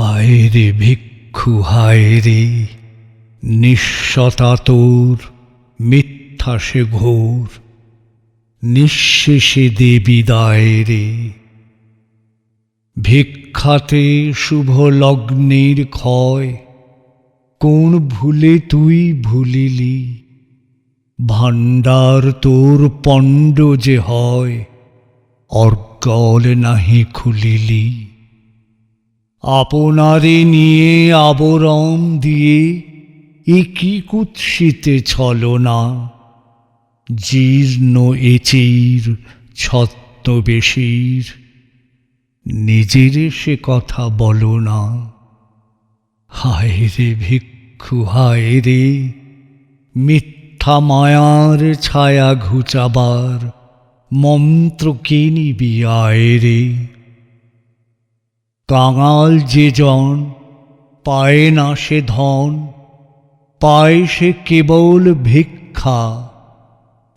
হায় রে ভিক্ষু হায় রে নিঃসতা তোর, মিথ্যা সে ঘোর। নিঃশেষে দে বিদায় রে। ভিক্ষাতে শুভ লগ্নের ক্ষয়, কোন ভুলে তুই ভুলিলি? ভাণ্ডার তোর পণ্ড যে হয় অর্গল নাহি খুলিলি। আপনারে নিয়ে আবরণ দিয়ে এ কি কুৎসিতে ছলনা। জীর্ণ এচির, ছত্রবেশীর, নিজের সে কথা বলো না। হায় রে ভিক্ষু, হায় রে মিথ্যা মায়ার ছায়া ঘুচাবার মন্ত্র কে নিবি আয় রে? কাঙাল যে জন, পায় না সে ধন, পায় সে কেবল ভিক্ষা,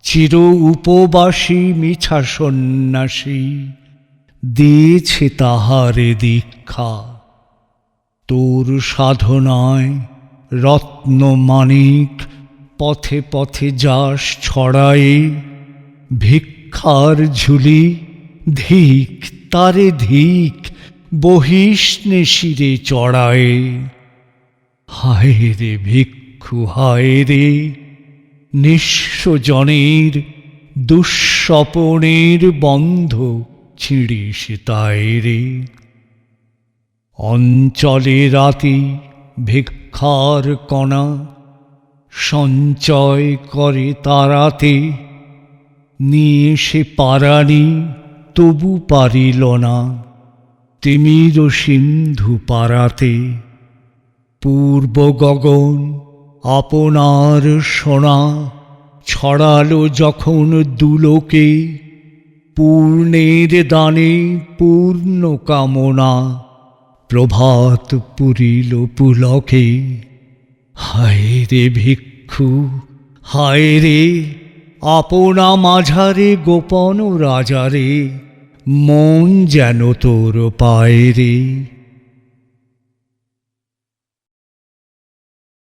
চির উপবাসী মিছা সন্ন্যাসী, দিয়েছে তাহারে দীক্ষা। তোর সাধনায় রত্ন মানিক, পথে পথে যাস ছড়ায়ে, ভিক্ষার ঝুলি ধিক তারে ধিক। বহিষ্ণে শিরে চড়ায়ে। হায় রে ভিক্ষু, হায় রে নিঃস্বজনের দুঃস্বপনের বন্ধ ছিঁড়িস তাই রে। অঞ্চলে রাতে ভিক্ষার কণা সঞ্চয় করে তারাতে, নিয়ে সে পারানি তবু পারিল না। তিমির সিন্ধু পারাতে পূর্ব গগন আপনার সোনা ছড়ালো যখন দুলোকে পূর্ণের দানে পূর্ণ কামনা প্রভাত পুরিল পুলকে। হায় রে ভিক্ষু, হায় রে, আপনা মাঝারে গোপন রাজারে। মন যেন তোর পায় রে